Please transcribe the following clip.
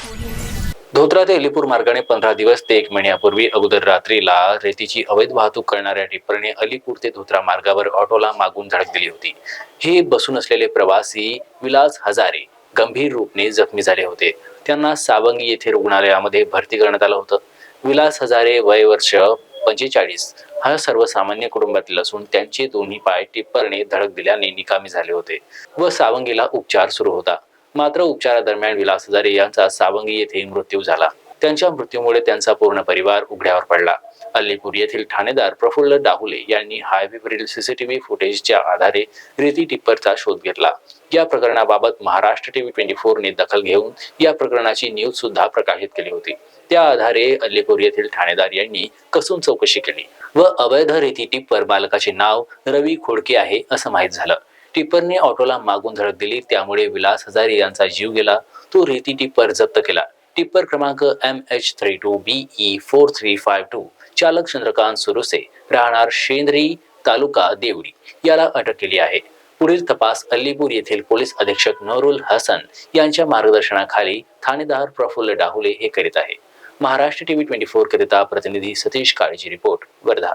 धोत्रा ते अलीपूर मार्गाने पंधरा दिवस ते एक महिन्यापूर्वी अगोदर रात्रीला रेतीची अवैध वाहतूक करणाऱ्या टिप्परने अलीपूर ते धोत्रा मार्गावर ऑटोला मागून धडक दिली होती. हे बसून असलेले प्रवासी विलास हजारे गंभीर रूपने जखमी झाले होते. त्यांना सावंगी येथे रुग्णालयामध्ये भरती करण्यात आलं होतं. विलास हजारे वय वर्ष पंचेचाळीस. हा सर्वसामान्य कुटुंबातील असून त्यांचे दोन्ही पाय टिप्परने धडक दिल्याने निकामी झाले होते व सावंगीला उपचार सुरू होता. मात्र उपचारादरम्यान विलास हजारे यांचा सावंगी येथे मृत्यू झाला. त्यांच्या मृत्यूमुळे त्यांचा पूर्ण परिवार उघड्यावर पडला. अल्लीपूर येथील ठाणेदार प्रफुल्ल डाहुले यांनी हायवेवरील सीसीटीव्ही फुटेजच्या आधारे रेती टिप्परचा शोध घेतला. या प्रकरणाबाबत महाराष्ट्र टीव्ही ट्वेंटी फोरने दखल घेऊन या प्रकरणाची न्यूज सुद्धा प्रकाशित केली होती. त्या आधारे अल्लीपूर येथील ठाणेदार यांनी कसून चौकशी केली व अवैध रेती टिप्पर बालकाचे नाव रवी खोडके आहे असं माहीत झालं. टिपरने ऑटोला मागून धडक दिली. त्यामुळे विलास हजारे यांचा जीव गेला. तो रेती टिपर जप्त केला. टिप्पर क्रमांक M H three two B E four three five two. चालक चंद्रकांत सुरुसे. राहणार शेंद्री तालुका देवडी याला अटक केली आहे. पुढील तपास अल्लीपूर येथील पोलीस अधीक्षक नवरुल हसन यांच्या मार्गदर्शनाखाली ठाणेदार प्रफुल्ल डाहुले हे करीत आहे. महाराष्ट्र टीव्ही ट्वेंटी फोर करिता प्रतिनिधी सतीश काळेची रिपोर्ट वर्धा.